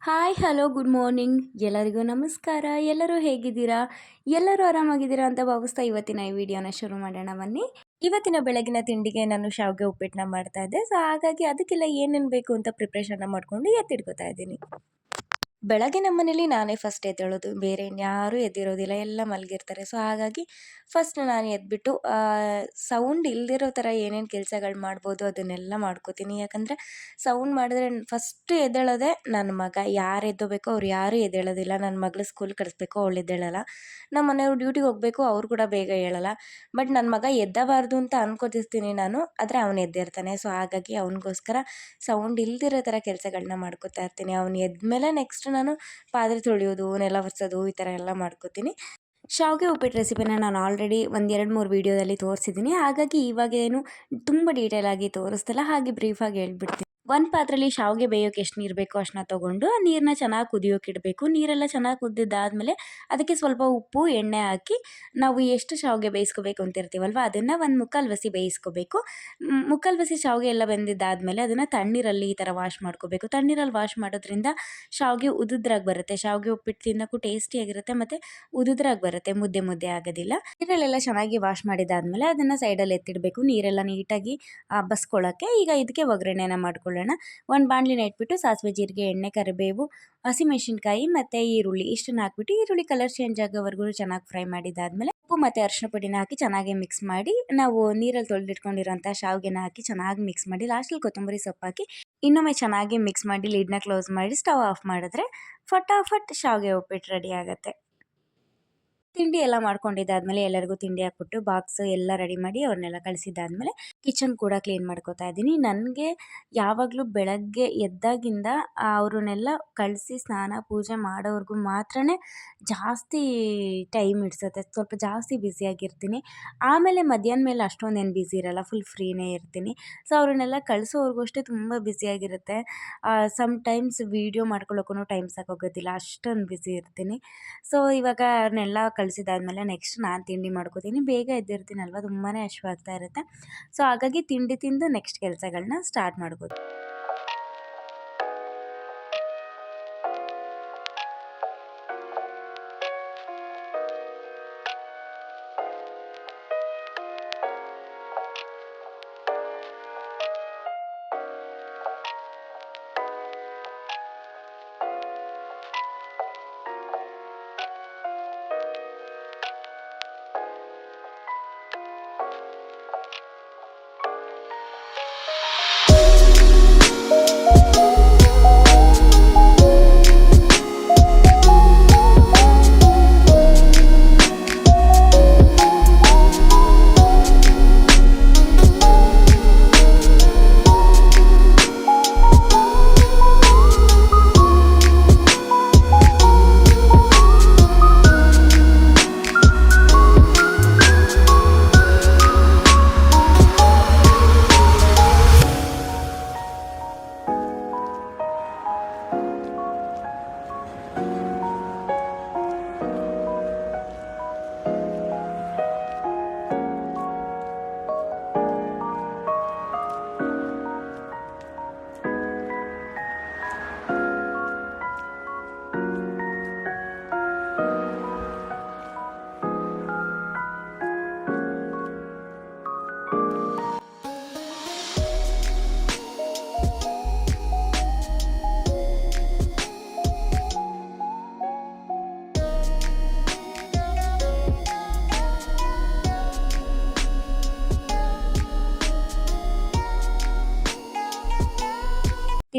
Hi, hello, good morning. ಎಲ್ಲರಿಗೂ ನಮಸ್ಕಾರ. ಎಲ್ಲರೂ ಹೇಗಿದ್ದೀರಾ? ಎಲ್ಲರೂ ಆರಾಮಾಗಿದ್ದೀರಾ ಅಂತ ಭಾವಿಸ್ತಾ ಇವತ್ತಿನ ಈ ವಿಡಿಯೋನ ಶುರು ಮಾಡೋಣ ಬನ್ನಿ. ಇವತ್ತಿನ ಬೆಳಗಿನ ತಿಂಡಿಗೆ ನಾನು ಶಾವಿಗೆ ಉಪ್ಪಿಟ್ಟನ್ನ ಮಾಡ್ತಾ ಇದ್ದೆ. ಸೊ, ಹಾಗಾಗಿ ಅದಕ್ಕೆಲ್ಲ ಏನೇನು ಬೇಕು ಅಂತ ಪ್ರಿಪ್ರೇಷನ್ನ ಮಾಡಿಕೊಂಡು ಎತ್ತಿಡ್ಕೊತಾ ಇದ್ದೀನಿ. ಬೆಳಗ್ಗೆ ನಮ್ಮ ಮನೇಲಿ ನಾನೇ ಫಸ್ಟ್ ಎದ್ದೇಳೋದು. ಬೇರೆ ಇನ್ಯಾರೂ ಎದ್ದಿರೋದಿಲ್ಲ. ಎಲ್ಲ ಮಲಗಿರ್ತಾರೆ. ಸೊ ಹಾಗಾಗಿ ಫಸ್ಟ್ ನಾನು ಎದ್ಬಿಟ್ಟು ಸೌಂಡ್ ಇಲ್ದಿರೋ ಥರ ಏನೇನು ಕೆಲಸಗಳು ಮಾಡ್ಬೋದು ಅದನ್ನೆಲ್ಲ ಮಾಡ್ಕೋತೀನಿ. ಯಾಕಂದರೆ ಸೌಂಡ್ ಮಾಡಿದ್ರೆ ಫಸ್ಟ್ ಎದ್ದೇಳೋದೇ ನನ್ನ ಮಗ. ಯಾರು ಎದ್ದೋಬೇಕೋ ಅವ್ರು ಯಾರೂ ಎದ್ದೇಳೋದಿಲ್ಲ. ನನ್ನ ಮಗಳು ಸ್ಕೂಲ್ ಕಳಿಸ್ಬೇಕು, ಅವಳು ಎದ್ದೇಳಲ್ಲ. ನಮ್ಮ ಮನೆಯವ್ರು ಡ್ಯೂಟಿಗೆ ಹೋಗಬೇಕು, ಅವ್ರು ಕೂಡ ಬೇಗ ಹೇಳಲ್ಲ ಬಟ್ ನನ್ನ ಮಗ ಎದ್ದಬಾರ್ದು ಅಂತ ಅನ್ಕೋತಿರ್ತೀನಿ ನಾನು. ಆದರೆ ಅವನು ಎದ್ದಿರ್ತಾನೆ ಸೊ ಹಾಗಾಗಿ ಅವನಿಗೋಸ್ಕರ ಸೌಂಡ್ ಇಲ್ದಿರೋ ಥರ ಕೆಲಸಗಳನ್ನ ಮಾಡ್ಕೋತಾ ಇರ್ತೀನಿ. ಅವನು ಎದ್ದ ಮೇಲೆ ನೆಕ್ಸ್ಟ್ ನಾನು ಪಾತ್ರೆ ತೊಳೆಯೋದು, ನೆಲ ಒರೆಸೋದು ಈ ಥರ ಎಲ್ಲ ಮಾಡ್ಕೋತೀನಿ. ಶಾವಿಗೆ ಉಪ್ಪಿಟ್ಟು ರೆಸಿಪಿನ ನಾನು ಆಲ್ರೆಡಿ ಒಂದು ಎರಡು ಮೂರು ವೀಡಿಯೋದಲ್ಲಿ ತೋರಿಸಿದ್ದೀನಿ. ಹಾಗಾಗಿ ಇವಾಗೇನು ತುಂಬ ಡೀಟೇಲಾಗಿ ತೋರಿಸ್ತಿಲ್ಲ, ಹಾಗೆ ಬ್ರೀಫಾಗಿ ಹೇಳ್ಬಿಡ್ತೀನಿ. ಒಂದು ಪಾತ್ರೆಯಲ್ಲಿ ಶಾವಿಗೆ ಬೇಯೋಕೆ ಎಷ್ಟು ನೀರು ಬೇಕೋ ಅಷ್ಟನ್ನ ತೊಗೊಂಡು, ಆ ನೀರನ್ನ ಚೆನ್ನಾಗಿ ಕುದಿಯೋಕೆ ಇಡಬೇಕು. ನೀರೆಲ್ಲ ಚೆನ್ನಾಗಿ ಕುದ್ದಿದ್ದಾದಮೇಲೆ ಅದಕ್ಕೆ ಸ್ವಲ್ಪ ಉಪ್ಪು, ಎಣ್ಣೆ ಹಾಕಿ ನಾವು ಎಷ್ಟು ಶಾವಿಗೆ ಬೇಯಿಸ್ಕೋಬೇಕು ಅಂತಿರ್ತೀವಲ್ವ, ಅದನ್ನು ಒಂದು ಮುಕ್ಕಾಲು ಬಸಿ ಬೇಯಿಸ್ಕೋಬೇಕು. ಮುಕ್ಕಾಲು ಬಸಿ ಶಾವಿಗೆ ಎಲ್ಲ ಬೆಂದಿದ್ದಾದಮೇಲೆ ಅದನ್ನು ತಣ್ಣೀರಲ್ಲಿ ಈ ಥರ ವಾಶ್ ಮಾಡ್ಕೋಬೇಕು. ತಣ್ಣೀರಲ್ಲಿ ವಾಶ್ ಮಾಡೋದ್ರಿಂದ ಶಾವಿಗೆ ಉದುದ್ರಾಗಿ ಬರುತ್ತೆ. ಶಾವಿಗೆ ಉಪ್ಪಿಟ್ಟು ತಿನ್ನೋಕ್ಕೂ ಟೇಸ್ಟಿಯಾಗಿರುತ್ತೆ ಮತ್ತು ಉದುದ್ರಾಗಿ ಬರುತ್ತೆ, ಮುದ್ದೆ ಮುದ್ದೆ ಆಗೋದಿಲ್ಲ. ನೀರಲ್ಲೆಲ್ಲ ಚೆನ್ನಾಗಿ ವಾಶ್ ಮಾಡಿದಾದಮೇಲೆ ಅದನ್ನು ಸೈಡಲ್ಲಿ ಎತ್ತಿಡಬೇಕು. ನೀರೆಲ್ಲ ನೀಟಾಗಿ ಬಸ್ಕೊಳ್ಳೋಕ್ಕೆ ಈಗ ಇದಕ್ಕೆ ಒಗ್ಗರಣೆನ ಮಾಡ್ಕೊಳ್ಳಿ ಒಂದು ಬಾಣಲಿನ ಇಟ್ಬಿಟ್ಟು ಸಾಸಿವೆ ಜೀರಿಗೆ, ಎಣ್ಣೆ, ಕರಿಬೇವು ಹಸಿಮೆಣಸಿನ್ಕಾಯಿ ಮತ್ತು ಈರುಳ್ಳಿ ಇಷ್ಟನ್ನು ಹಾಕ್ಬಿಟ್ಟು ಈರುಳ್ಳಿ ಕಲರ್ ಚೇಂಜ್ ಆಗೋವರೆಗೂ ಚೆನ್ನಾಗಿ ಫ್ರೈ ಮಾಡಿದಾದ್ಮೇಲೆ ಉಪ್ಪು ಮತ್ತು ಅರಿಶಿನ ಪುಡಿನ ಹಾಕಿ ಚೆನ್ನಾಗಿ ಮಿಕ್ಸ್ ಮಾಡಿ ನಾವು ನೀರಲ್ಲಿ ತೊಳೆದಿಟ್ಕೊಂಡಿರೋಂಥ ಶಾವಿಗೆನ ಹಾಕಿ ಚೆನ್ನಾಗಿ ಮಿಕ್ಸ್ ಮಾಡಿ ಲಾಸ್ಟಲ್ಲಿ ಕೊತ್ತಂಬರಿ ಸೊಪ್ಪು ಹಾಕಿ ಇನ್ನೊಮ್ಮೆ ಚೆನ್ನಾಗಿ ಮಿಕ್ಸ್ ಮಾಡಿ ಲೀಡ್ನ ಕ್ಲೋಸ್ ಮಾಡಿ ಸ್ಟವ್ ಆಫ್ ಮಾಡಿದ್ರೆ ಫಟಾಫಟ್ ಶಾವಿಗೆ ಉಪ್ಪಿಟ್ಟು ರೆಡಿ ಆಗುತ್ತೆ. ತಿಂಡಿ ಎಲ್ಲ ಮಾಡ್ಕೊಂಡಿದ್ದಾದ್ಮೇಲೆ ಎಲ್ಲರಿಗೂ ತಿಂಡಿ ಹಾಕ್ಬಿಟ್ಟು ಬಾಕ್ಸ್ ಎಲ್ಲ ರೆಡಿ ಮಾಡಿ ಅವ್ರನ್ನೆಲ್ಲ ಕಳಿಸಿದ್ದಾದ್ಮೇಲೆ ಕಿಚನ್ ಕೂಡ ಕ್ಲೀನ್ ಮಾಡ್ಕೋತಾ ಇದ್ದೀನಿ. ನನಗೆ ಯಾವಾಗಲೂ ಬೆಳಗ್ಗೆ ಎದ್ದಾಗಿಂದ ಅವ್ರನ್ನೆಲ್ಲ ಕಳಿಸಿ ಸ್ನಾನ, ಪೂಜೆ ಮಾಡೋವರೆಗೂ ಮಾತ್ರ ಜಾಸ್ತಿ ಟೈಮ್ ಇಡ್ಸುತ್ತೆ. ಸ್ವಲ್ಪ ಜಾಸ್ತಿ ಬ್ಯುಸಿಯಾಗಿರ್ತೀನಿ ಆಮೇಲೆ ಮಧ್ಯಾಹ್ನ ಮೇಲೆ ಅಷ್ಟೊಂದೇನು ಬ್ಯುಸಿ ಇರಲ್ಲ ಫುಲ್ ಫ್ರೀನೇ ಇರ್ತೀನಿ. ಸೊ ಅವ್ರನ್ನೆಲ್ಲ ಕಳಿಸೋವರೆಗೂ ಅಷ್ಟೇ ತುಂಬ ಬ್ಯುಸಿಯಾಗಿರುತ್ತೆ ಸಮ್ ಟೈಮ್ಸ್ ವೀಡಿಯೋ ಮಾಡ್ಕೊಳ್ಳೋಕ್ಕೂ ಟೈಮ್ ಸಾಕಾಗೋದಿಲ್ಲ ಅಷ್ಟೊಂದು ಬ್ಯುಸಿ ಇರ್ತೀನಿ. ಸೊ ಇವಾಗ ಅವ್ರನ್ನೆಲ್ಲ ಕಳಿಸಿದಾದ್ಮೇಲೆ ನೆಕ್ಸ್ಟ್ ನಾನು ತಿಂಡಿ ಮಾಡ್ಕೋತೀನಿ. ಬೇಗ ಎದ್ದಿರ್ತೀನಲ್ವ? ತುಂಬಾ ಹಶ್ವಾಗ್ತಾ ಇರುತ್ತೆ. ಸೊ ಹಾಗಾಗಿ ತಿಂಡಿ ತಿಂದು ನೆಕ್ಸ್ಟ್ ಕೆಲಸಗಳನ್ನ ಸ್ಟಾರ್ಟ್ ಮಾಡ್ಬೋದು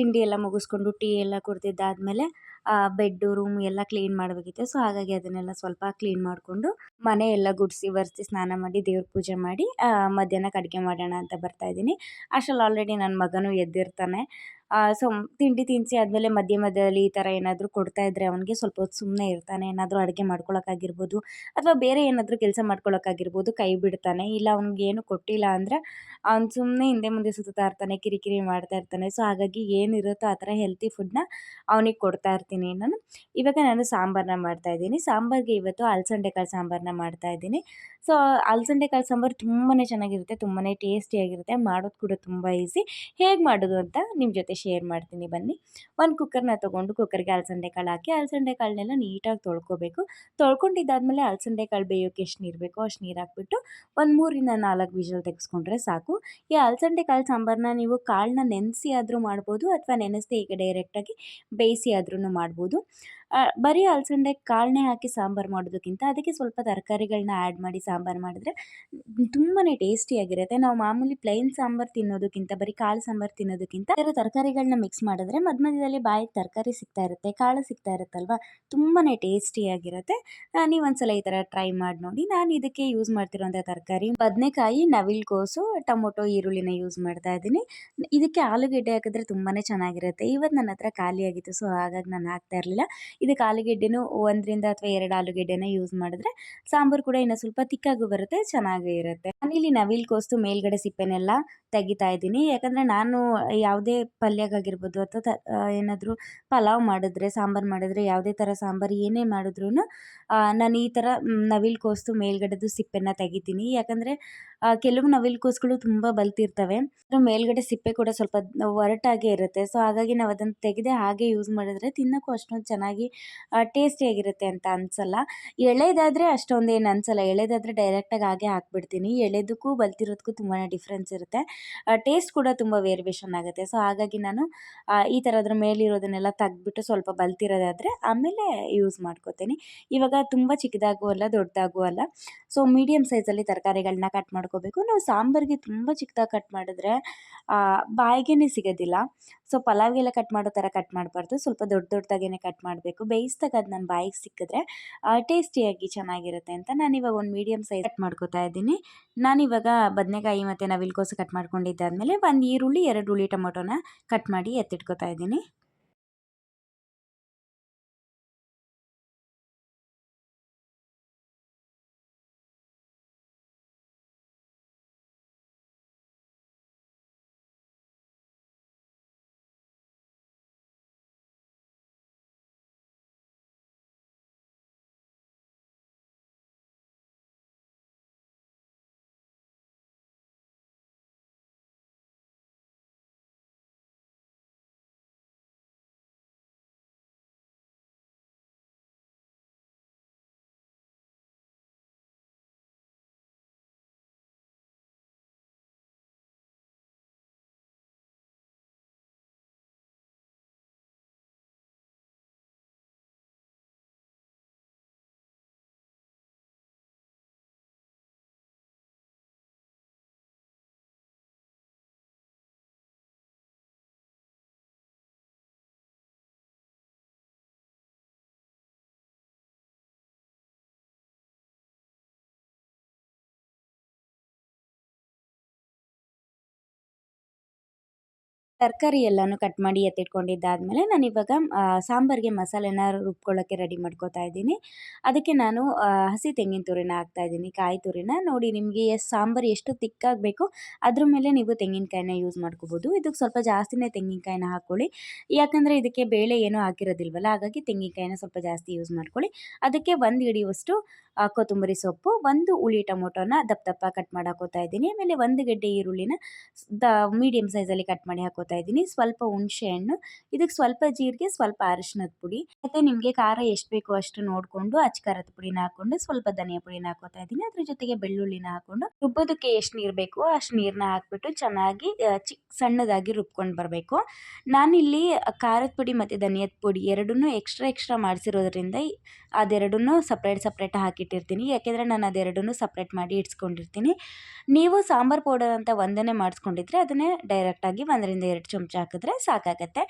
ತಿಂಡಿ ಎಲ್ಲ ಮುಗಿಸ್ಕೊಂಡು ಟೀ ಎಲ್ಲ ಕುಡ್ದಿದ್ದಾದಮೇಲೆ ಬೆಡ್ ರೂಮ್ ಎಲ್ಲ ಕ್ಲೀನ್ ಮಾಡಬೇಕಿತ್ತು. ಸೊ, ಹಾಗಾಗಿ ಅದನ್ನೆಲ್ಲ ಸ್ವಲ್ಪ ಕ್ಲೀನ್ ಮಾಡಿಕೊಂಡು ಮನೆ ಎಲ್ಲ ಗುಡಿಸಿ ಒರೆಸಿ ಸ್ನಾನ ಮಾಡಿ ದೇವ್ರ ಪೂಜೆ ಮಾಡಿ ಮಧ್ಯಾಹ್ನಕ್ಕೆ ಅಡುಗೆ ಮಾಡೋಣ ಅಂತ ಬರ್ತಾ ಇದ್ದೀನಿ. ಅಷ್ಟರಲ್ಲಿ ಆಲ್ರೆಡಿ ನನ್ನ ಮಗನೂ ಎದ್ದಿರ್ತಾನೆ. ಸೊ ತಿಂಡಿ ತಿನ್ನಿಸಿ ಆದಮೇಲೆ ಮಧ್ಯ ಮಧ್ಯದಲ್ಲಿ ಈ ಥರ ಏನಾದರೂ ಕೊಡ್ತಾ ಇದ್ದರೆ ಅವನಿಗೆ ಸ್ವಲ್ಪ ಹೊತ್ತು ಸುಮ್ಮನೆ ಇರ್ತಾನೆ, ಏನಾದರೂ ಅಡುಗೆ ಮಾಡ್ಕೊಳಕ್ಕಾಗಿರ್ಬೋದು ಅಥವಾ ಬೇರೆ ಏನಾದರೂ ಕೆಲಸ ಮಾಡ್ಕೊಳಕ್ಕಾಗಿರ್ಬೋದು, ಕೈ ಬಿಡ್ತಾನೆ. ಇಲ್ಲ, ಅವ್ನಿಗೆ ಏನು ಕೊಟ್ಟಿಲ್ಲ ಅಂದರೆ ಅವ್ನು ಸುಮ್ಮನೆ ಹಿಂದೆ ಮುಂದೆ ಸುತ್ತಾ ಇರ್ತಾನೆ, ಕಿರಿಕಿರಿ ಮಾಡ್ತಾ ಇರ್ತಾನೆ. ಸೊ, ಹಾಗಾಗಿ ಏನಿರುತ್ತೋ ಆ ಥರ ಹೆಲ್ತಿ ಫುಡ್ನ ಅವನಿಗೆ ಕೊಡ್ತಾ ಇರ್ತೀನಿ ನಾನು. ಇವಾಗ ನಾನು ಸಾಂಬಾರನ್ನ ಮಾಡ್ತಾಯಿದ್ದೀನಿ ಸಾಂಬಾರಿಗೆ ಇವತ್ತು ಅಲಸಂಡೆ ಕಾಳು ಸಾಂಬಾರನ್ನ ಮಾಡ್ತಾಯಿದ್ದೀನಿ ಸೊ ಅಲಸಂಡೆ ಕಾಳು ಸಾಂಬಾರು ತುಂಬಾ ಚೆನ್ನಾಗಿರುತ್ತೆ ತುಂಬಾ ಟೇಸ್ಟಿಯಾಗಿರುತ್ತೆ, ಮಾಡೋದು ಕೂಡ ತುಂಬ ಈಸಿ ಹೇಗೆ ಮಾಡೋದು ಅಂತ ನಿಮ್ಮ ಜೊತೆ ಶೇರ್ ಮಾಡ್ತೀನಿ ಬನ್ನಿ. ಒಂದು ಕುಕ್ಕರ್ನ ತೊಗೊಂಡು ಕುಕ್ಕರ್ಗೆ ಅಲಸಂದೆ ಕಾಳು ಹಾಕಿ, ಅಲಸಂದೆ ಕಾಳನ್ನೆಲ್ಲ ನೀಟಾಗಿ ತೊಳ್ಕೊಬೇಕು. ತೊಳ್ಕೊಂಡಿದ್ದಾದಮೇಲೆ ಅಲಸಂದೆ ಕಾಳು ಬೇಯೋಕೆ ಎಷ್ಟು ನೀರು ಬೇಕೋ ಅಷ್ಟು ನೀರು ಹಾಕ್ಬಿಟ್ಟು ಒಂದು ಮೂರಿಂದ ನಾಲ್ಕು ವಿಷಲ್ ತೆಗೆಸ್ಕೊಂಡ್ರೆ ಸಾಕು. ಈ ಅಲಸಂದೆ ಕಾಳು ಸಾಂಬಾರನ್ನ ನೀವು ಕಾಳನ್ನ ನೆನೆಸಿ ಆದರೂ ಮಾಡ್ಬೋದು ಅಥವಾ ನೆನೆಸಿ ಈಗ ಡೈರೆಕ್ಟಾಗಿ ಬೇಯಿಸಿ ಆದ್ರೂ ಮಾಡ್ಬೋದು. ಬರೀ ಅಲಸಂದೆ ಕಾಳನ್ನೇ ಹಾಕಿ ಸಾಂಬಾರು ಮಾಡೋದಕ್ಕಿಂತ ಅದಕ್ಕೆ ಸ್ವಲ್ಪ ತರಕಾರಿಗಳನ್ನ ಆ್ಯಡ್ ಮಾಡಿ ಸಾಂಬಾರು ಮಾಡಿದ್ರೆ ತುಂಬಾ ಟೇಸ್ಟಿಯಾಗಿರುತ್ತೆ. ನಾವು ಮಾಮೂಲಿ ಪ್ಲೈನ್ ಸಾಂಬಾರು ತಿನ್ನೋದಕ್ಕಿಂತ, ಬರೀ ಕಾಳು ಸಾಂಬಾರು ತಿನ್ನೋದಕ್ಕಿಂತ ಬೇರೆ ತರಕಾರಿಗಳನ್ನ ಮಿಕ್ಸ್ ಮಾಡಿದ್ರೆ ಮಧ್ಯ ಮಧ್ಯದಲ್ಲಿ ಬಾಯಿಗೆ ತರಕಾರಿ ಸಿಗ್ತಾ ಇರುತ್ತೆ, ಕಾಳು ಸಿಗ್ತಾ ಇರುತ್ತಲ್ವ? ತುಂಬಾ ಟೇಸ್ಟಿಯಾಗಿರುತ್ತೆ. ನೀವು ಒಂದ್ಸಲ ಈ ಥರ ಟ್ರೈ ಮಾಡಿ ನೋಡಿ. ನಾನು ಇದಕ್ಕೆ ಯೂಸ್ ಮಾಡ್ತಿರೋಂಥ ತರಕಾರಿ ಬದನೆಕಾಯಿ ನವಿಲ್ಕೋಸು ಟೊಮೊಟೊ, ಈರುಳ್ಳಿನ ಯೂಸ್ ಮಾಡ್ತಾ ಇದ್ದೀನಿ. ಇದಕ್ಕೆ ಆಲೂಗೆಡ್ಡೆ ಹಾಕಿದ್ರೆ ತುಂಬಾ ಚೆನ್ನಾಗಿರುತ್ತೆ. ಇವತ್ತು ನನ್ನ ಹತ್ರ ಖಾಲಿಯಾಗಿತ್ತು ಸೊ ಹಾಗಾಗಿ ನಾನು ಹಾಕ್ತಾ ಇರಲಿಲ್ಲ. ಇದಕ್ಕೆ ಆಲೂಗೆಡ್ಡೆನೂ ಒಂದರಿಂದ ಅಥವಾ ಎರಡು ಆಲೂಗೆಡ್ಡೆನ ಯೂಸ್ ಮಾಡಿದ್ರೆ ಸಾಂಬಾರು ಕೂಡ ಇನ್ನೂ ಸ್ವಲ್ಪ ತಿಕ್ಕಾಗೂ ಬರುತ್ತೆ, ಚೆನ್ನಾಗೇ ಇರುತ್ತೆ. ನಾನಿಲ್ಲಿ ನವಿಲ್ ಕೋಸ್ತು ಮೇಲ್ಗಡೆ ಸಿಪ್ಪೆನೆಲ್ಲ ತೆಗಿತಾ ಇದ್ದೀನಿ. ಯಾಕಂದರೆ ನಾನು ಯಾವುದೇ ಪಲ್ಯಗಾಗಿರ್ಬೋದು ಅಥವಾ ಏನಾದರೂ ಪಲಾವ್ ಮಾಡಿದ್ರೆ, ಸಾಂಬಾರು ಮಾಡಿದ್ರೆ, ಯಾವುದೇ ಥರ ಸಾಂಬಾರು ಏನೇ ಮಾಡಿದ್ರೂ ನಾನು ಈ ಥರ ನವಿಲು ಕೋಸ್ತು ಮೇಲ್ಗಡೆದು ಸಿಪ್ಪೆನ ತೆಗಿತೀನಿ. ಯಾಕಂದರೆ ಕೆಲವು ನವಿಲು ಕೂಸುಗಳು ತುಂಬ ಬಲ್ತಿರ್ತವೆ. ಅದ್ರ ಮೇಲ್ಗಡೆ ಸಿಪ್ಪೆ ಕೂಡ ಸ್ವಲ್ಪ ಒರಟಾಗೇ ಇರುತ್ತೆ. ಸೊ ಹಾಗಾಗಿ ನಾವು ಅದನ್ನು ತೆಗೆದೆ ಹಾಗೆ ಯೂಸ್ ಮಾಡಿದ್ರೆ ತಿನ್ನೋಕ್ಕೂ ಅಷ್ಟೊಂದು ಚೆನ್ನಾಗಿ ಟೇಸ್ಟಿಯಾಗಿರುತ್ತೆ ಅಂತ ಅನಿಸಲ್ಲ. ಎಳೆದಾದರೆ ಅಷ್ಟೊಂದೇನು ಅನಿಸಲ್ಲ. ಎಳೆದಾದರೆ ಡೈರೆಕ್ಟಾಗಿ ಹಾಗೆ ಹಾಕ್ಬಿಡ್ತೀನಿ. ಎಳೆದಕ್ಕೂ ಬಲ್ತಿರೋದಕ್ಕೂ ತುಂಬಾ ಡಿಫ್ರೆನ್ಸ್ ಇರುತ್ತೆ. ಟೇಸ್ಟ್ ಕೂಡ ತುಂಬ ವೇರಿಯೇಷನ್ ಆಗುತ್ತೆ. ಸೊ ಹಾಗಾಗಿ ನಾನು ಈ ಥರ ಅದ್ರ ಮೇಲಿರೋದನ್ನೆಲ್ಲ ತೆಗೆದ್ಬಿಟ್ಟು ಸ್ವಲ್ಪ ಬಲ್ತಿರೋದಾದರೆ ಆಮೇಲೆ ಯೂಸ್ ಮಾಡ್ಕೋತೀನಿ. ಇವಾಗ ತುಂಬ ಚಿಕ್ಕದಾಗೂ ಅಲ್ಲ, ದೊಡ್ಡದಾಗೂ ಅಲ್ಲ. ಸೊ ಮೀಡಿಯಮ್ ಸೈಜಲ್ಲಿ ತರಕಾರಿಗಳನ್ನ ಕಟ್ ಮಾಡ್ಕೋಬೇಕು. ನಾವು ಸಾಂಬಾರಿಗೆ ತುಂಬ ಚಿಕ್ಕದಾಗಿ ಕಟ್ ಮಾಡಿದ್ರೆ ಬಾಯಿಗೆ ಸಿಗೋದಿಲ್ಲ. ಸೊ, ಪಲಾವ್ಗೆಲ್ಲ ಕಟ್ ಮಾಡೋ ಥರ ಕಟ್ ಮಾಡಬಾರ್ದು. ಸ್ವಲ್ಪ ದೊಡ್ಡ ದೊಡ್ಡದಾಗೇ ಕಟ್ ಮಾಡಬೇಕು. ಬೇಯಿಸ್ದಾಗ ಅದು ನನ್ನ ಬಾಯಿಗೆ ಸಿಕ್ಕಿದ್ರೆ ಟೇಸ್ಟಿಯಾಗಿ ಚೆನ್ನಾಗಿರುತ್ತೆ ಅಂತ ನಾನಿವಾಗ ಒಂದು ಮೀಡಿಯಮ್ ಸೈಜ್ ಕಟ್ ಮಾಡ್ಕೋತಾ ಇದ್ದೀನಿ. ನಾನಿವಾಗ ಬದನೆಕಾಯಿ ಮತ್ತು ನವಿಲ್ಕೋಸು ಕಟ್ ಮಾಡ್ಕೊಂಡಿದ್ದಾದಮೇಲೆ ಒಂದು ಈರುಳ್ಳಿ, ಎರಡು ಹುಳಿ ಟೊಮೊಟೊನ ಕಟ್ ಮಾಡಿ ಎತ್ತಿಟ್ಕೋತಾ ಇದ್ದೀನಿ. ತರಕಾರಿ ಎಲ್ಲನೂ ಕಟ್ ಮಾಡಿ ಎತ್ತಿಟ್ಕೊಂಡಿದ್ದಾದಮೇಲೆ ನಾನಿವಾಗ ಸಾಂಬಾರಿಗೆ ಮಸಾಲೆನ ರುಬ್ಕೊಳ್ಳೋಕ್ಕೆ ರೆಡಿ ಮಾಡ್ಕೋತಾ ಇದ್ದೀನಿ. ಅದಕ್ಕೆ ನಾನು ಹಸಿ ತೆಂಗಿನ ತುರಿನ ಹಾಕ್ತಾಯಿದ್ದೀನಿ ಕಾಯಿ ತುರಿನ. ನೋಡಿ ನಿಮಗೆ ಸಾಂಬಾರು ಎಷ್ಟು ತಿಕ್ಕಾಗಬೇಕು ಅದ್ರ ಮೇಲೆ ನೀವು ತೆಂಗಿನಕಾಯಿನ ಯೂಸ್ ಮಾಡ್ಕೋಬೋದು. ಇದಕ್ಕೆ ಸ್ವಲ್ಪ ಜಾಸ್ತಿನೇ ತೆಂಗಿನಕಾಯಿನ ಹಾಕ್ಕೊಳ್ಳಿ. ಯಾಕಂದರೆ ಇದಕ್ಕೆ ಬೇಳೆ ಏನೂ ಹಾಕಿರೋದಿಲ್ವಲ್ಲ, ಹಾಗಾಗಿ ತೆಂಗಿನಕಾಯಿನ ಸ್ವಲ್ಪ ಜಾಸ್ತಿ ಯೂಸ್ ಮಾಡ್ಕೊಳ್ಳಿ. ಅದಕ್ಕೆ ಒಂದು ಹಿಡಿಯುವಷ್ಟು ಕೊತ್ತಂಬರಿ ಸೊಪ್ಪು, ಒಂದು ಹುಳಿ ಟೊಮೊಟೊನ ದಪ್ಪ ದಪ್ಪ ಕಟ್ ಮಾಡಿ ಹಾಕೋತಾ ಇದ್ದೀನಿ. ಆಮೇಲೆ ಒಂದು ಗಡ್ಡೆ ಈರುಳ್ಳಿನ ದ ಮೀಡಿಯಮ್ ಸೈಜಲ್ಲಿ ಕಟ್ ಮಾಡಿ ಹಾಕೋತಾ ಇದ್ದೀನಿ. ಸ್ವಲ್ಪ ಹುಣಸೆ ಹಣ್ಣು ಇದಕ್ಕೆ ಸ್ವಲ್ಪ ಜೀರಿಗೆ, ಸ್ವಲ್ಪ ಅರಿಶಿನದ ಪುಡಿ. ಮತ್ತು ನಿಮಗೆ ಖಾರ ಎಷ್ಟು ಬೇಕೋ ಅಷ್ಟು ನೋಡಿಕೊಂಡು ಅಚ್ಕಾರದ ಪುಡಿನ ಹಾಕ್ಕೊಂಡು ಸ್ವಲ್ಪ ಧನಿಯಾ ಪುಡಿನ ಹಾಕೋತಾ ಇದ್ದೀನಿ. ಅದ್ರ ಜೊತೆಗೆ ಬೆಳ್ಳುಳ್ಳಿನ ಹಾಕೊಂಡು, ರುಬ್ಬೋದಕ್ಕೆ ಎಷ್ಟು ನೀರು ಬೇಕೋ ಅಷ್ಟು ನೀರನ್ನ ಹಾಕ್ಬಿಟ್ಟು ಚೆನ್ನಾಗಿ ಚಿಕ್ಕ ಸಣ್ಣದಾಗಿ ರುಬ್ಕೊಂಡು ಬರಬೇಕು. ನಾನಿಲ್ಲಿ ಖಾರದ ಪುಡಿ ಮತ್ತು ಧನಿಯದ ಪುಡಿ ಎರಡನ್ನೂ ಎಕ್ಸ್ಟ್ರಾ ಎಕ್ಸ್ಟ್ರಾ ಮಾಡಿಸಿರೋದ್ರಿಂದ, ಅದೆರಡನ್ನೂ ಸಪ್ರೇಟ್ ಸಪ್ರೇಟ್ ಹಾಕಿಟ್ಟಿರ್ತೀನಿ ಯಾಕೆಂದರೆ ನಾನು ಅದೆರಡನ್ನೂ ಸಪ್ರೇಟ್ ಮಾಡಿ ಇಟ್ಸ್ಕೊಂಡಿರ್ತೀನಿ ನೀವು ಸಾಂಬಾರು ಪೌಡರ್ ಅಂತ ಒಂದನ್ನೇ ಮಾಡಿಸ್ಕೊಂಡಿದ್ರೆ ಅದನ್ನೇ ಡೈರೆಕ್ಟಾಗಿ ಒಂದರಿಂದ ಎರಡು ಚಮಚ ಹಾಕಿದ್ರೆ ಸಾಕಾಗತ್ತೆ.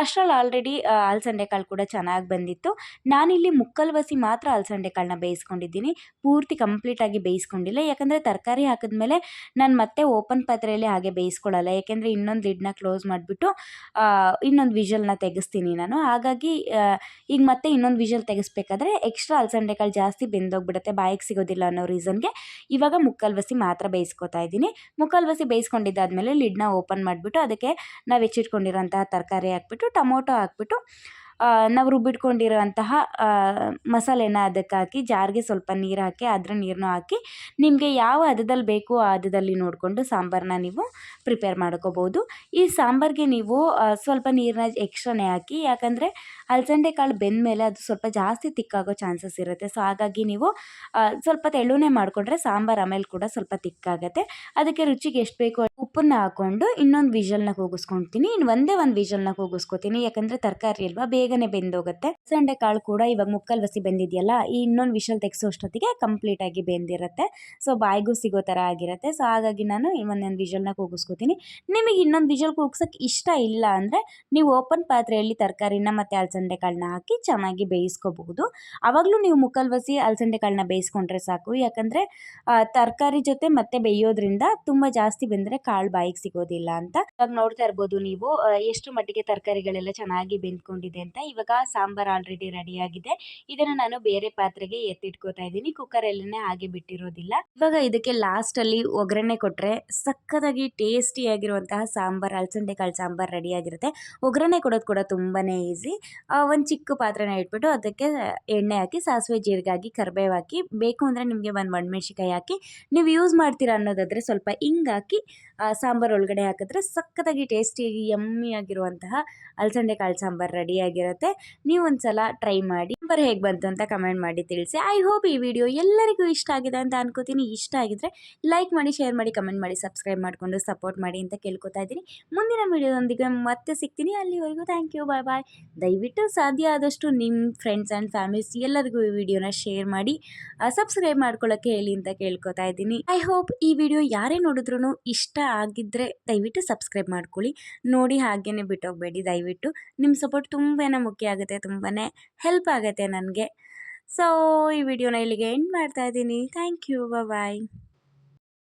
ಅಷ್ಟರಲ್ಲಿ ಆಲ್ರೆಡಿ ಅಲಸಂಡೆ ಕಾಳು ಕೂಡ ಚೆನ್ನಾಗಿ ಬಂದಿತ್ತು. ನಾನಿಲ್ಲಿ ಮುಕ್ಕಲ್ ಬಸಿ ಮಾತ್ರ ಅಲಸಂಡೆ ಕಾಳನ್ನ ಬೇಯಿಸ್ಕೊಂಡಿದ್ದೀನಿ. ಪೂರ್ತಿ ಕಂಪ್ಲೀಟಾಗಿ ಬೇಯಿಸ್ಕೊಂಡಿಲ್ಲ. ಯಾಕಂದರೆ ತರಕಾರಿ ಹಾಕಿದ್ಮೇಲೆ ನಾನು ಮತ್ತೆ ಓಪನ್ ಪಾತ್ರೆಯಲ್ಲಿ ಹಾಗೆ ಬೇಯಿಸ್ಕೊಳ್ಳಲ್ಲ. ಯಾಕೆಂದರೆ ಇನ್ನೊಂದು ಲಿಡ್ನ ಕ್ಲೋಸ್ ಮಾಡಿಬಿಟ್ಟು ಇನ್ನೊಂದು ವಿಷಲ್ನ ತೆಗೆಸ್ತೀನಿ ನಾನು. ಹಾಗಾಗಿ ಈಗ ಮತ್ತೆ ಇನ್ನೊಂದು ವಿಷಲ್ ತೆಗೆಸ್ಬೇಕಾದ್ರೆ ಎಕ್ಸ್ಟ್ರಾ ಅಲಸಂಡೆ ಕಾಳು ಜಾಸ್ತಿ ಬೆಂದೋಗ್ಬಿಡುತ್ತೆ ಬಾಯಿಗೆ ಸಿಗೋದಿಲ್ಲ ಅನ್ನೋ ರೀಸನ್ಗೆ ಇವಾಗ ಮುಕ್ಕಲ್ವಸಿ ಮಾತ್ರ ಬೇಯಿಸ್ಕೊತಾ ಇದ್ದೀನಿ. ಮುಕ್ಕಲ್ವಸಿ ಬೇಯಿಸ್ಕೊಂಡಿದ್ದಾದಮೇಲೆ ಲಿಡ್ನ ಓಪನ್ ಮಾಡಿಬಿಟ್ಟು ಅದಕ್ಕೆ ನಾವು ಹೆಚ್ಚಿಟ್ಕೊಂಡಿರೋಂತಹ ತರಕಾರಿ ಹಾಕ್ಬಿಟ್ಟು, ಟೊಮೊಟೊ ಹಾಕ್ಬಿಟ್ಟು ನಾವು ರುಬ್ಬಿಟ್ಕೊಂಡಿರುವಂತಹ ಮಸಾಲೆನ ಅದಕ್ಕೆ ಹಾಕಿ ಜಾರಿಗೆ ಸ್ವಲ್ಪ ನೀರು ಹಾಕಿ ಅದರ ನೀರನ್ನು ಹಾಕಿ ನಿಮಗೆ ಯಾವ ಹದದಲ್ಲಿ ಬೇಕು ಆ ಹದದಲ್ಲಿ ನೋಡಿಕೊಂಡು ಸಾಂಬಾರನ್ನ ನೀವು ಪ್ರಿಪೇರ್ ಮಾಡ್ಕೋಬೋದು. ಈ ಸಾಂಬಾರಿಗೆ ನೀವು ಸ್ವಲ್ಪ ನೀರನ್ನ ಎಕ್ಸ್ಟ್ರಾನೇ ಹಾಕಿ, ಯಾಕಂದರೆ ಅಲಸಂದೆ ಕಾಳು ಬೆಂದ ಮೇಲೆ ಅದು ಸ್ವಲ್ಪ ಜಾಸ್ತಿ ತಿಕ್ಕಾಗೋ ಚಾನ್ಸಸ್ ಇರುತ್ತೆ. ಸೊ ಹಾಗಾಗಿ ನೀವು ಸ್ವಲ್ಪ ತೆಳುನೇ ಮಾಡಿಕೊಂಡ್ರೆ ಸಾಂಬಾರು ಆಮೇಲೆ ಕೂಡ ಸ್ವಲ್ಪ ತಿಕ್ಕಾಗತ್ತೆ. ಅದಕ್ಕೆ ರುಚಿಗೆ ಎಷ್ಟು ಬೇಕು ಉಪ್ಪನ್ನ ಹಾಕ್ಕೊಂಡು ಇನ್ನೊಂದು ವಿಷಲ್ನ ಕೂಗಿಸ್ಕೊಳ್ತೀನಿ ಇನ್ನು ಒಂದೇ ಒಂದು ವಿಷಲ್ನ ಕೂಗಿಸ್ಕೊತೀನಿ ಯಾಕಂದರೆ ತರಕಾರಿ ಅಲ್ವಾ ಬೇಗನೆ ಬೆಂದೋಗುತ್ತೆ. ಸಂಡೆ ಕಾಳು ಕೂಡ ಇವಾಗ ಮುಕ್ಕಲ್ ಬಸಿ ಬೆಂದಿದೆಯಲ್ಲ, ಈ ಇನ್ನೊಂದು ವಿಷಲ್ ಕಂಪ್ಲೀಟ್ ಆಗಿ ಬೆಂದಿರುತ್ತೆ. ಸೊ ಬಾಯಿಗೂ ಸಿಗೋ ಥರ ಆಗಿರುತ್ತೆ. ಸೊ ಹಾಗಾಗಿ ನಾನು ಒಂದೊಂದು ವಿಷಲ್ನ ಕೂಗಿಸ್ಕೋತೀನಿ. ನಿಮಗೆ ಇನ್ನೊಂದು ವಿಷಲ್ ಕೂಗ್ಸೋಕ್ಕೆ ಇಷ್ಟ ಇಲ್ಲ ಅಂದರೆ ನೀವು ಓಪನ್ ಪಾತ್ರೆಯಲ್ಲಿ ತರಕಾರಿನ ಮತ್ತು ಅಲಸಂದೆ ಕಾಳನ್ನ ಹಾಕಿ ಚೆನ್ನಾಗಿ ಬೇಯಿಸ್ಕೋಬಹುದು. ಆವಾಗಲೂ ನೀವು ಮುಕ್ಕಲ್ವಸಿ ಅಲಸಂದೆ ಕಾಳನ್ನ ಬೇಯಿಸ್ಕೊಂಡ್ರೆ ಸಾಕು. ಯಾಕಂದರೆ ತರಕಾರಿ ಜೊತೆ ಮತ್ತೆ ಬೇಯೋದ್ರಿಂದ ತುಂಬ ಜಾಸ್ತಿ ಬೆಂದರೆ ಕಾಳು ಬಾಯಿಗೆ ಸಿಗೋದಿಲ್ಲ ಅಂತ. ಇವಾಗ ನೋಡ್ತಾ ಇರ್ಬೋದು ನೀವು ಎಷ್ಟು ಮಟ್ಟಿಗೆ ತರಕಾರಿಗಳೆಲ್ಲ ಚೆನ್ನಾಗಿ ಬೆಂದ್ಕೊಂಡಿದೆ ಇವಾಗ ಸಾಂಬಾರ್ ಆಲ್ರೆಡಿ ರೆಡಿ ಆಗಿದೆ. ಇದನ್ನು ನಾನು ಬೇರೆ ಪಾತ್ರೆಗೆ ಎತ್ತಿಟ್ಕೋತಾ ಇದ್ದೀನಿ. ಕುಕ್ಕರಲ್ಲೇ ಹಾಗೆ ಬಿಟ್ಟಿರೋದಿಲ್ಲ. ಇವಾಗ ಇದಕ್ಕೆ ಲಾಸ್ಟಲ್ಲಿ ಒಗ್ಗರಣೆ ಸಕ್ಕದಾಗಿ ಸಕ್ಕತ್ತಾಗಿ ಟೇಸ್ಟಿಯಾಗಿರುವಂತಹ ಸಾಂಬಾರ್ ಅಲಸಂದೆ ಕಾಳು ಸಾಂಬಾರ್ ರೆಡಿ ಆಗಿರುತ್ತೆ. ಒಗ್ಗರಣೆ ಕೊಡೋದು ಕೂಡ ತುಂಬಾನೇ ಈಸಿ ಒಂದು ಚಿಕ್ಕ ಪಾತ್ರೆನ ಇಟ್ಬಿಟ್ಟು ಅದಕ್ಕೆ ಎಣ್ಣೆ ಹಾಕಿ, ಸಾಸಿವೆ ಜೀರಿಗೆ ಹಾಕಿ ಕರಿಬೇವು ಹಾಕಿ, ಬೇಕು ಅಂದ್ರೆ ನಿಮಗೆ ಒಂದು ಒಣಮೆಣ್ಸಿಕಾಯಿ ಹಾಕಿ, ನೀವು ಯೂಸ್ ಮಾಡ್ತೀರಾ ಅನ್ನೋದಾದ್ರೆ ಸ್ವಲ್ಪ ಹಿಂಗೆ ಹಾಕಿ ಸಾಂಬಾರ್ ಒಳಗಡೆ ಹಾಕಿದ್ರೆ ಸಕ್ಕತ್ತಾಗಿ ಟೇಸ್ಟಿಯಾಗಿ ಯಮ್ಮಿ ಆಗಿರುವಂತಹ ಅಲಸಂದೆ ಕಾಳು ರೆಡಿ ರೆಡಿಯಾಗಿರುತ್ತೆ ನೀವು ಒಂದು ಸಲ ಟ್ರೈ ಮಾಡಿ. ಸಾಂಬಾರು ಹೇಗೆ ಬಂತು ಅಂತ ಕಮೆಂಟ್ ಮಾಡಿ ತಿಳಿಸಿ. ಐ ಹೋಪ್ ಈ ವಿಡಿಯೋ ಎಲ್ಲರಿಗೂ ಇಷ್ಟ ಆಗಿದೆ ಅಂತ ಅನ್ಕೋತೀನಿ. ಇಷ್ಟ ಆಗಿದ್ರೆ ಲೈಕ್ ಮಾಡಿ ಶೇರ್ ಮಾಡಿ ಕಮೆಂಟ್ ಮಾಡಿ ಸಬ್ಸ್ಕ್ರೈಬ್ ಮಾಡಿಕೊಂಡು ಸಪೋರ್ಟ್ ಮಾಡಿ ಅಂತ ಕೇಳ್ಕೊತಾ ಇದ್ದೀನಿ. ಮುಂದಿನ ವಿಡಿಯೋದೊಂದಿಗೆ ಮತ್ತೆ ಸಿಗ್ತೀನಿ. ಅಲ್ಲಿವರೆಗೂ ಥ್ಯಾಂಕ್ ಯು ಬಾಯ್ ಬಾಯ್ ದಯವಿಟ್ಟು ಸಾಧ್ಯ ಆದಷ್ಟು ನಿಮ್ಮ ಫ್ರೆಂಡ್ಸ್ ಆ್ಯಂಡ್ ಫ್ಯಾಮಿಲೀಸ್ ಎಲ್ಲರಿಗೂ ಈ ವಿಡಿಯೋನ ಶೇರ್ ಮಾಡಿ ಸಬ್ಸ್ಕ್ರೈಬ್ ಮಾಡ್ಕೊಳ್ಳೋಕ್ಕೆ ಹೇಳಿ ಅಂತ ಕೇಳ್ಕೊತಾ ಇದ್ದೀನಿ. ಐ ಹೋಪ್ ಈ ವಿಡಿಯೋ ಯಾರೇ ನೋಡಿದ್ರು ಇಷ್ಟ ಆಗಿದ್ದರೆ ದಯವಿಟ್ಟು ಸಬ್ಸ್ಕ್ರೈಬ್ ಮಾಡ್ಕೊಳ್ಳಿ. ನೋಡಿ ಹಾಗೇನೆ ಬಿಟ್ಟೋಗಬೇಡಿ ದಯವಿಟ್ಟು. ನಿಮ್ಮ ಸಪೋರ್ಟ್ ತುಂಬಾ ಮುಖ್ಯ ಆಗುತ್ತೆ ತುಂಬಾ ಹೆಲ್ಪ್ ಆಗುತ್ತೆ. ನನಗೆ. ಸೊ ಈ ವಿಡಿಯೋನ ಇಲ್ಲಿಗೆ ಎಂಡ್ ಮಾಡ್ತಾ ಇದ್ದೀನಿ. Thank you bye